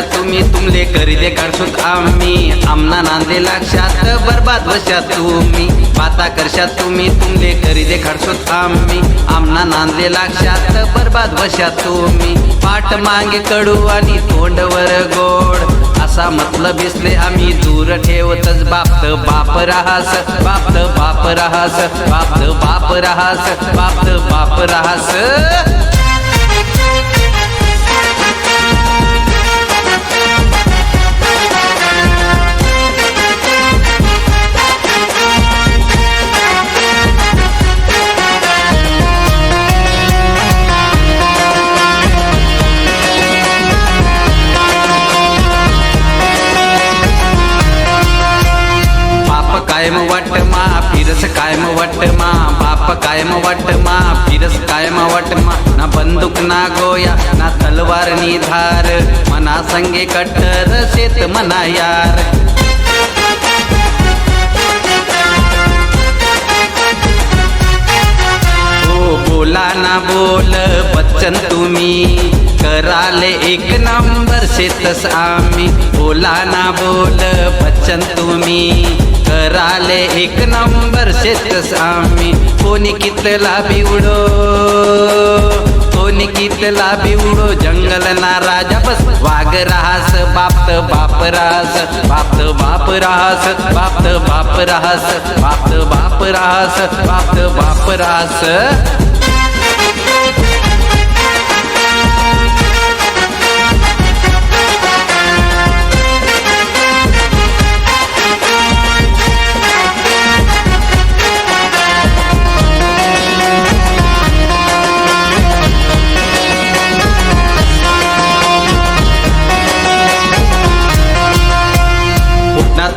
तुम्ही तुमले करी दे काढसूत आम्ही. आमना नांदे लक्षात बरबाद वशात तुम्ही. पाता करशात तुम्ही तुमले करी दे काढसूत आम्ही. आमना नांदे लक्षात बरबाद वशात तुम्ही. पाठ मांगे कडू आणि तोंडवर गोड. असा मतलब इसले आम्ही दूर ठेवतच बापत बाप राहास बापत बाप राहास बापत बाप राहास बापत बाप राहास. कायम वाट मा फिरस कायम वाट मा बाप कायम वाट मा फिरस कायम वाट मा. ना बंदूक ना गोया ना तलवार नी धार मना संगे कट्टर शेत मना यार. ओ बोला ना बोल बच्चन तुम्ही कराले एक नंबर शेतस आम्ही. बोला ना बोल बच्चन तुम्ही कराले एक नंबर शेतस आम्ही कोणी कितला बिवडो कोणी कितला बिवडो जंगल ना राजा बस वाघ राहास बापत बाप राहास बापत बाप राहास बापत बाप राहास बापत बाप राहास बापत बाप राहास.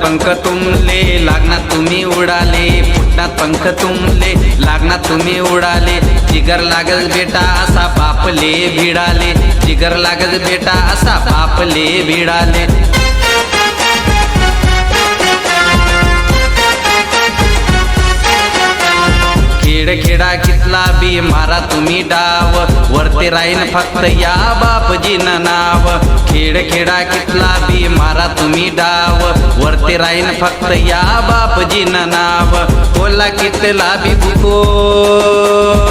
पंख तुमले लागणार तुम्ही उडाले. फुटण्यात पंख तुमले लागणार तुम्ही उडाले. जिगर लागल बेटा असा बापले भिडाले. जिगर लागल बेटा असा बापले भिडाले. खेड खेडा कितला बी मारा तुम्ही डाव. वरते राहीन फक्त या बापजीन नाव. खेड खेडा कितला बी मारा तुम्ही डाव. वरते राहीन फक्त या बापजीन नाव. बोला कितला बी बुको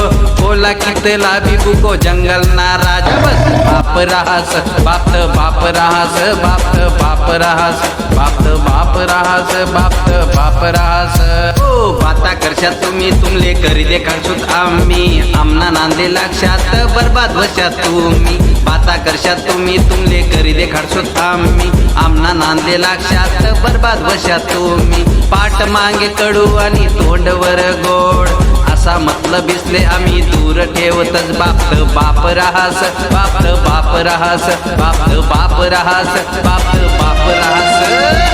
कोला कितला बिबू को जंगल ना राजा बस बाप राहास बाप बाप राहास बाप बाप राहास बाप बाप राहास बाप बाप राहास. ओ हो, बाता करशात तुम्ही तुमले करी दे काढसूत आम्ही. आमना नांदे लक्षात बरबाद वशात तुम्ही. बाता करशात तुम्ही तुमले करी दे काढसूत आम्ही. आमना नांदे लक्षात बरबाद वशात तुम्ही. पाठ मांगे कडू आणि तोंडवर गोड असा मतलब इसले आम्ही दूर ठेवतच. बापत बाप राहास बापत बाप राहास बापत बाप राहास बापत बाप राहास.